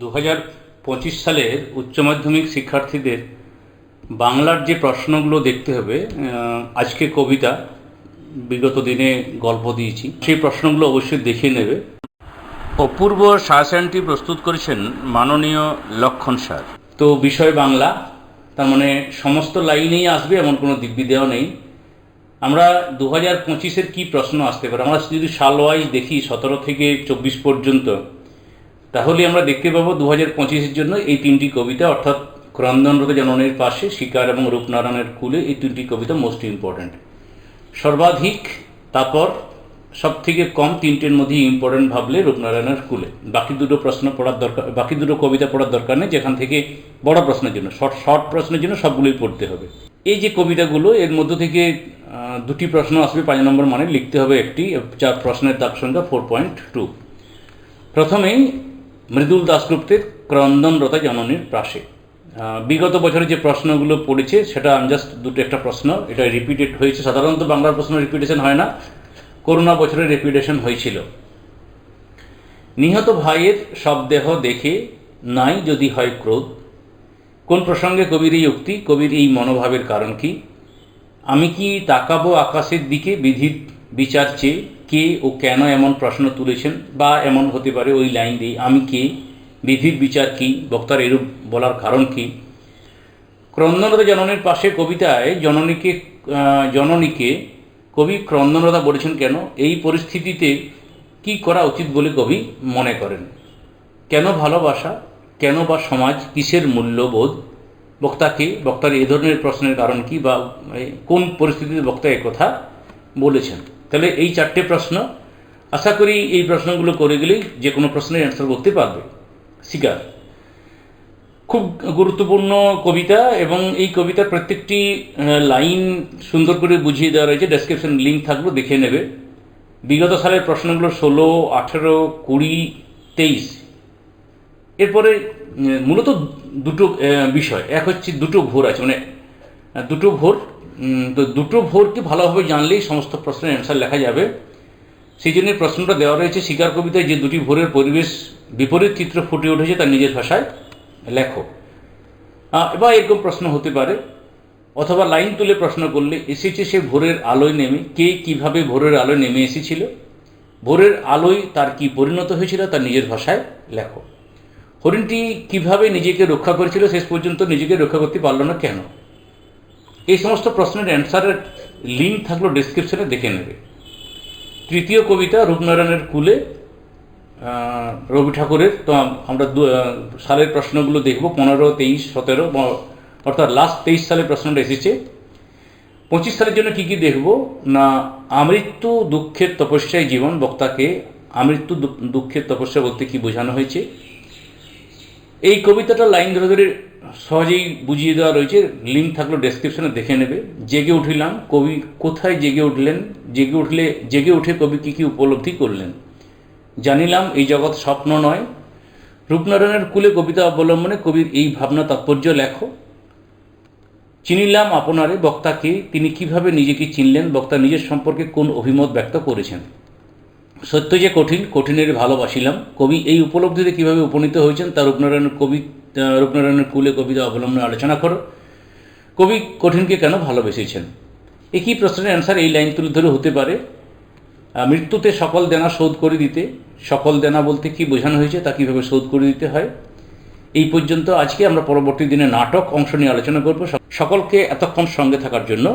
দু হাজার পঁচিশ সালের উচ্চ মাধ্যমিক শিক্ষার্থীদের বাংলার যে প্রশ্নগুলো দেখতে হবে আজকে কবিতা, বিগত দিনে গল্প দিয়েছি। সেই প্রশ্নগুলো অবশ্যই দেখে নেবে। অপূর্ব সায়াসানটি প্রস্তুত করেছেন মাননীয় লক্ষণ স্যার। তো বিষয় বাংলা, তার মানে সমস্ত লাইনেই আসবে, এমন কোনো দিব্যি দেওয়া নেই। আমরা দু হাজার পঁচিশের কী প্রশ্ন আসতে পারে? আমরা যদি সাল ওয়াইজ দেখি, সতেরো থেকে চব্বিশ পর্যন্ত তাহলে আমরা দেখতে পাবো দু হাজার পঁচিশের জন্য এই তিনটি কবিতা, অর্থাৎ ক্রন্দনরত জননের পাশে শিকার এবং রূপনারায়ণের কুলে এই তিনটি কবিতা মোস্ট ইম্পর্ট্যান্ট সর্বাধিক, তারপর সব থেকে কম তিনটের মধ্যেই ইম্পর্টেন্ট ভাবলে রূপনারায়ণের কুলে। বাকি দুটো প্রশ্ন পড়ার দরকার, বাকি দুটো কবিতা পড়ার দরকার নেই, যেখান থেকে বড় প্রশ্নের জন্য, শর্ট শর্ট প্রশ্নের জন্য সবগুলোই পড়তে হবে। এই যে কবিতাগুলো, এর মধ্য থেকে দুটি প্রশ্ন আসবে, পাঁচ নম্বর মানে লিখতে হবে একটি, চার প্রশ্নের দাগ সংখ্যা ফোর পয়েন্ট টু প্রথমেই মৃদুল দাসগুপ্তের ক্রন্দনরতা জননীর প্রাসে। বিগত বছরে যে প্রশ্নগুলো পড়েছে, সেটা আমি জাস্ট দুটো একটা প্রশ্ন, এটা রিপিটেড হয়েছে। সাধারণত বাংলার প্রশ্ন রিপিটেশন হয় না, করোনা বছরে রিপিটেশন হয়েছিল। নিহত ভাইয়ের সব দেহ দেখে নাই যদি হয় ক্রোধ। কোন প্রসঙ্গে কবির এই উক্তি, কবির এই মনোভাবের কারণ কি? আমি কি তাকাবো আকাশের দিকে বিধির বিচার চেয়ে? কে ও কেন এমন প্রশ্ন তুলেছেন বা এমন হতে পারে ওই লাইন দিয়ে আমি কে, বিধির বিচার কি, বক্তার এরূপ বলার কারণ কি? ক্রন্দনতা জননীর পাশে কবিতায় জননীকে জননীকে কবি ক্রন্দনতা বলেছেন কেন? এই পরিস্থিতিতে কি করা উচিত বলে কবি মনে করেন? কেন ভালোবাসা? কেন বা সমাজ কিসের মূল্যবোধ? বক্তাকে বক্তার এ ধরনের প্রশ্নের কারণ কি বা কোন পরিস্থিতিতে বক্তা কথা বলেছেন? তাহলে এই চারটে প্রশ্ন আশা করি এই প্রশ্নগুলো করে গেলেই যে কোনো প্রশ্নের অ্যান্সার করতে পারবে। শিকার। খুব গুরুত্বপূর্ণ কবিতা এবং এই কবিতার প্রত্যেকটি লাইন সুন্দর করে বুঝিয়ে দেওয়া রয়েছে। ডেসক্রিপশন লিঙ্ক থাকল দেখে নেবে। বিগত সালের প্রশ্নগুলো ষোলো, আঠেরো, কুড়ি, তেইশ। এরপরে মূলত দুটো বিষয়। এক হচ্ছে দুটো ভোর আছে মানে দুটো ভোর তো দুটো ভোরকে ভালোভাবে জানলেই সমস্ত প্রশ্নের অ্যান্সার লেখা যাবে। সেই জন্য প্রশ্নটা দেওয়া রয়েছে, শিকার কবিতায় যে দুটি ভোরের পরিবেশ বিপরীত চিত্র ফুটে উঠেছে তার নিজের ভাষায় লেখো। এবার এরকম প্রশ্ন হতে পারে, অথবা লাইন তুলে প্রশ্ন করলে, এসেছে সে ভোরের আলোয় নেমে, কে কীভাবে ভোরের আলোয় নেমে এসেছিল? ভোরের আলোয় তার কি পরিণত হয়েছিল, তার নিজের ভাষায় লেখো। হরিণটি কীভাবে নিজেকে রক্ষা করেছিল, শেষ পর্যন্ত নিজেকে রক্ষা করতে পারল না কেন? এই সমস্ত প্রশ্নের অ্যান্সারের লিঙ্ক থাকল ডিসক্রিপশনে দেখে নেবে। তৃতীয় কবিতা রূপনারায়ণের কুলে রবি ঠাকুরের। তো আমরা সালের প্রশ্নগুলো দেখব, পনেরো, তেইশ, সতেরো অর্থাৎ লাস্ট তেইশ সালের প্রশ্নটা এসেছে। পঁচিশ সালের জন্য কি কি দেখব? না, আমৃত্যু দুঃখের তপস্যায় জীবন, বক্তাকে আমৃত্যু দুঃখের তপস্যা বলতে কি বোঝানো হয়েছে? এই কবিতাটা লাইন ধরে ধরে সহজেই বুঝিয়ে দেওয়া রয়েছে লিঙ্ক থাকল ডেসক্রিপশনে দেখে নেবে। জেগে উঠিলাম, কবি কোথায় জেগে উঠলেন, জেগে উঠলে, জেগে উঠে কবি কী কী উপলব্ধি করলেন? জানিলাম এই জগৎ স্বপ্ন নয়। রূপনারায়ণের কুলে কবিতা অবলম্বনে কবির এই ভাবনা তাৎপর্য লেখো। চিনিলাম আপনারে বক্তাকে তিনি কীভাবে নিজেকে চিনলেন, বক্তা নিজের সম্পর্কে কোন অভিমত ব্যক্ত করেছেন? সত্য যে কঠিন, কঠিনের ভালোবাসিলাম। কবি এই উপলব্ধিতে কীভাবে উপনীত হয়েছেন তার রূপনারায়ণের কবি রূপনারায়ণের কুলে কবিতা অবলম্বনে আলোচনা করো। কবি কঠিনকে কেন ভালোবেসেছেন? একই প্রশ্নের অ্যান্সার এই লাইন তুলে ধরে হতে পারে। মৃত্যুতে সকল দেনা শোধ করে দিতে। সকল দেনা বলতে কি বোঝানো হয়েছে তা কীভাবে শোধ করে দিতে হয়? এই পর্যন্ত আজকে আমরা পরবর্তী দিনে নাটক অংশ নিয়ে আলোচনা করব। সকলকে এতক্ষণ সঙ্গে থাকার জন্য।